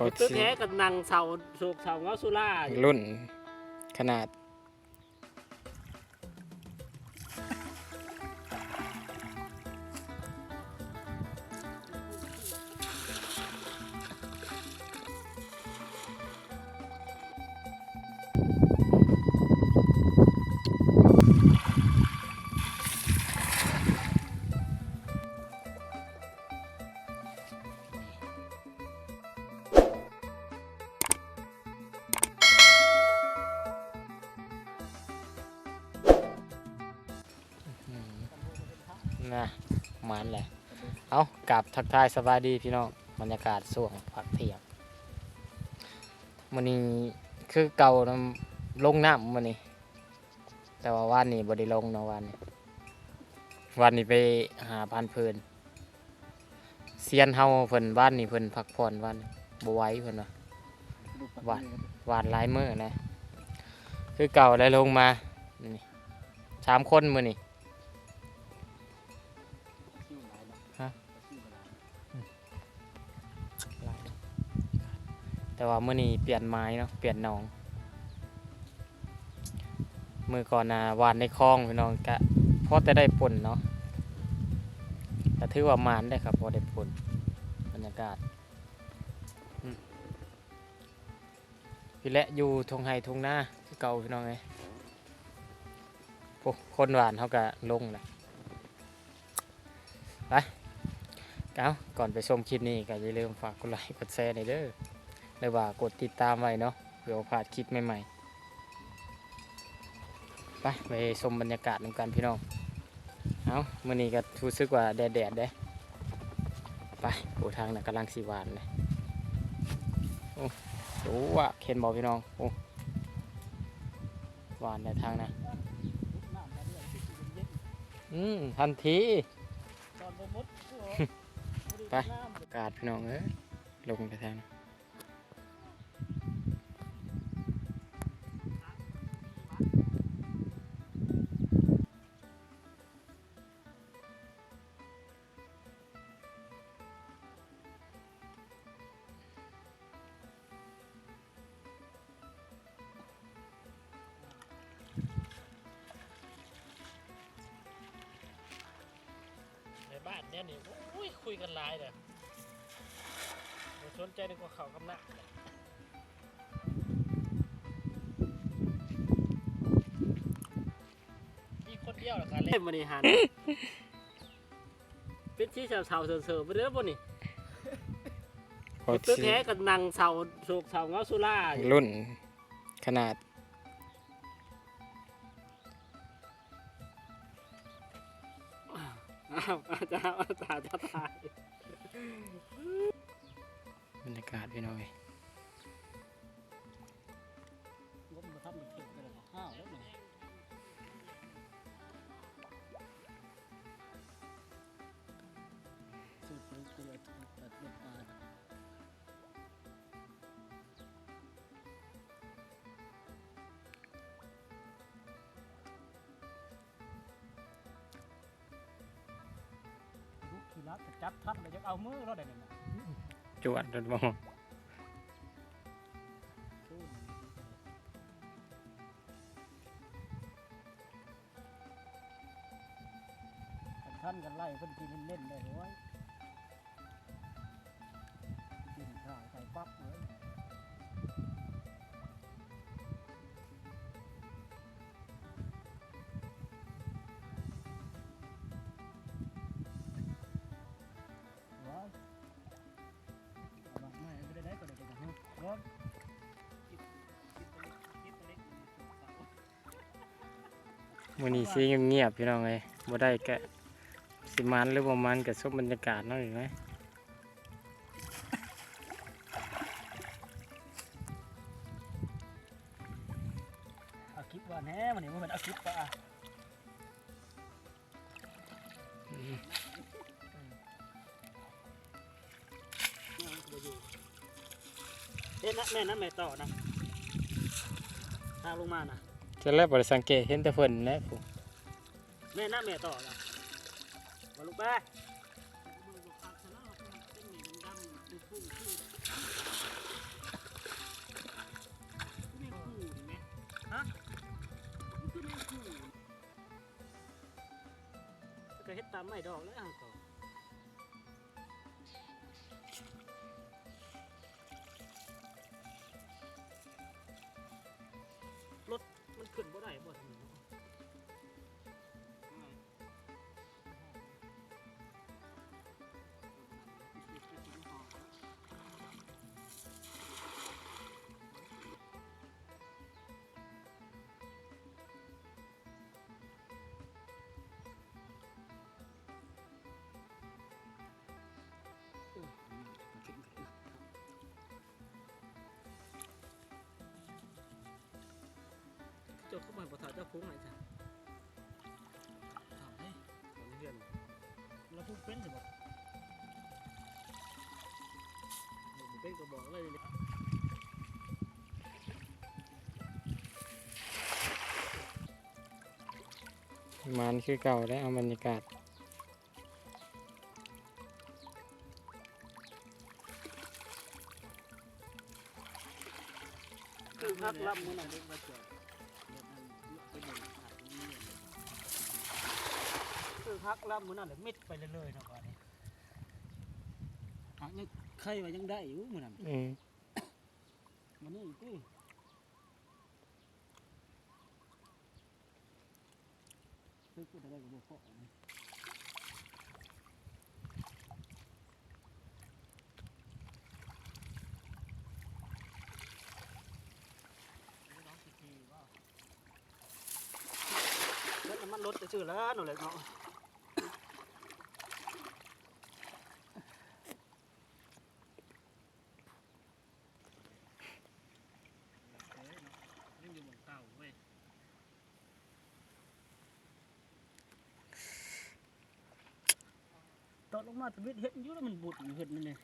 ตัวแท้กับนางเสาโศกเสาเงาสุราอยู่รุ่นขนาด นะมันแหละ เอากลับทักทายสบายดีพี่น้องบรรยากาศส่วงพักเทียงมันนี้คือเก่านํลงน้ำมันนี้ แต่ว่าวันนี้บดิลงเนาะวันนี้ วันนี้ไปหาพันเพลินเซียนเฮาเพิ่นบ้านนี้เพิ่นพักผ่อนวันบวไหว้เพิ่นว่าหวานหวานหลายมื้อนะ คือเก่าได้ลงมานี่สามคนมือนี้ แต่ว่าเมื่อนี้เปลี่ยนไม้เนาะเปลี่ยนหนองมือก่อนนะวานในคลองพี่น้องกะพอจะได้ผลเนาะแต่ถือว่ามานได้ครับพอได้ผลบรรยากาศพี่และอยู่ทงไฮทงหน้าคือเก่าพี่น้องไงโอ้คนหวานเขากะลงเลยไปเอ้าก่อนไปชมคลิปนี้ก็อย่าลืมฝากกดไลค์กดแชร์หน่อยเด้อ หรือว่ากดติดตามไว้เนาะเผื่อพลาดคลิปใหม่ๆ ไปไปชมบรรยากาศนำกันพี่น้อง เอามื่อนี้ก็รู้สึกว่าแดดแดดๆเด้ ไปโอ้ทางน่ะกำลังสีหวานเลย โอ้โหว่ะเข็นบอกพี่น้อง โอ้หวานในทางนะอืมทันทีตอนบ่มดไปอากาศพี่น้องเอ้ยลงไปทางในบ้ นเนี่ยนี่อุ้ยคุยกันหลายเลยบ่สนใจดีกว่าเขากำนักเลยมีคนเดียวเหรอครับเล่นบริหารเป็นที่เสาเสาเสริมๆไปเรื่อยบนนี่พอตึกสิแท้กับนางเสาโศกเสาเงาสุราอยู่รุ่นขนาด อ้าวอาจารย์อาจารย์จะตายบรรยากาศพี่น้องเอ้ย ลูกทีละจะจับทันเลยจะเอามือเราได้เลยนะจวดรถมองกันท่านกันไล่เพิ่นกินเล่นๆเลยโอ้ย มื้อนี้สิเงียบๆพี่น้องเอ้ยบ่ได้แกะสิมันหรือบ่มันก็ชมบบรรยากาศนาะเห็นไหมเอาคลิปว่าแน่มันนี่มันเอาคลิปป่ะเอ๊ะนะแม่นะแม่ต่อนะทางลงมานะ จะแล้วไปสังเกตเห็นแต่ฝนนะล้ผมแม่น้าแม่ต่อละมาลูกไปเห็ดตามไม่ดอกแล้วอ่างต่อ ขึ้นบ่ได้บ่ทำาะเจ้าเข้ามาบ่ถ่ายเจ้าคุ้งไหนจ้ะถามให้ถามเรียนแล้วพูดเป็นสิบ่ผมเป็นก็บอกเลยเนี่ยมันคือเก่าได้เอาบรรยากาศคือพักรับมื้อนั้นเด็กมาเจอ คือพักรับมื้อนั้นเลยมิดไปเรื่อยๆเนาะก่อนนี้หักยังใครว่ายังได้อยู่มื้อนั้นอืมมันนี่กูซื้อกูได้กับพวกนี้แล้วน้ำมันรถจะชื่อแล้วหนูเลยเนาะยังอยู่บนเก่าเว้ยตอนลง มาตะวิดเห็ดอยู่แล้วมันบุดเห็ดนั่เลย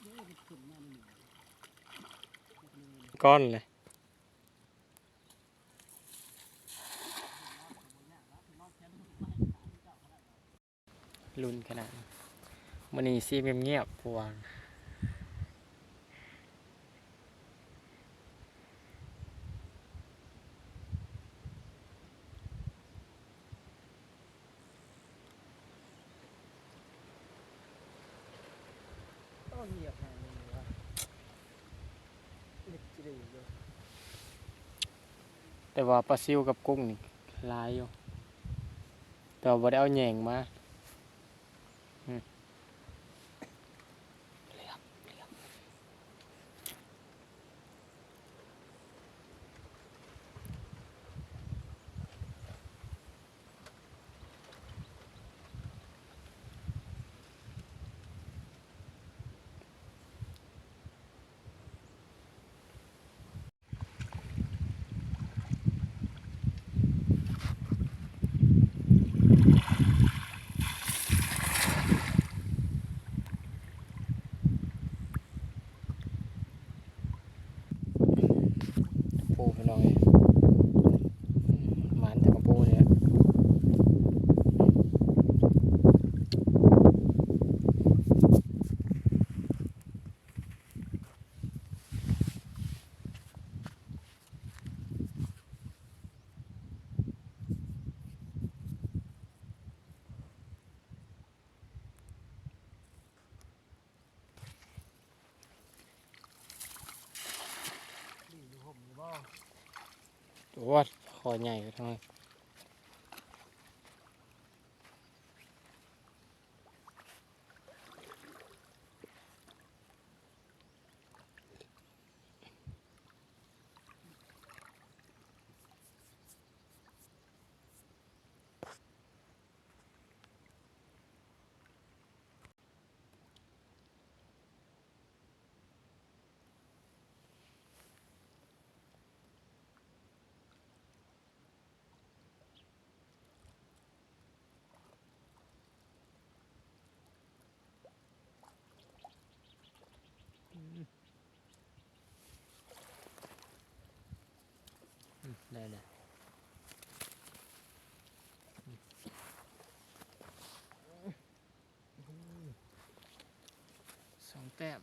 เดี๋ยวมันเลยก้อนเลย ลุนขนาดมันนี่ซีเงียบๆพวงก็เงียบแน่เลยว่าเล็กจีดีอยู่แต่ว่าปลาซิวกับกุ้งนี่หลายอยู่แต่ว่าบ่ได้เอาแหย่งมาอืมเหลือบเหลือบ ปูไปลองเลยหมันแต่กับปูเนี่ย วัดคอใหญ่ทั้งนั้น that.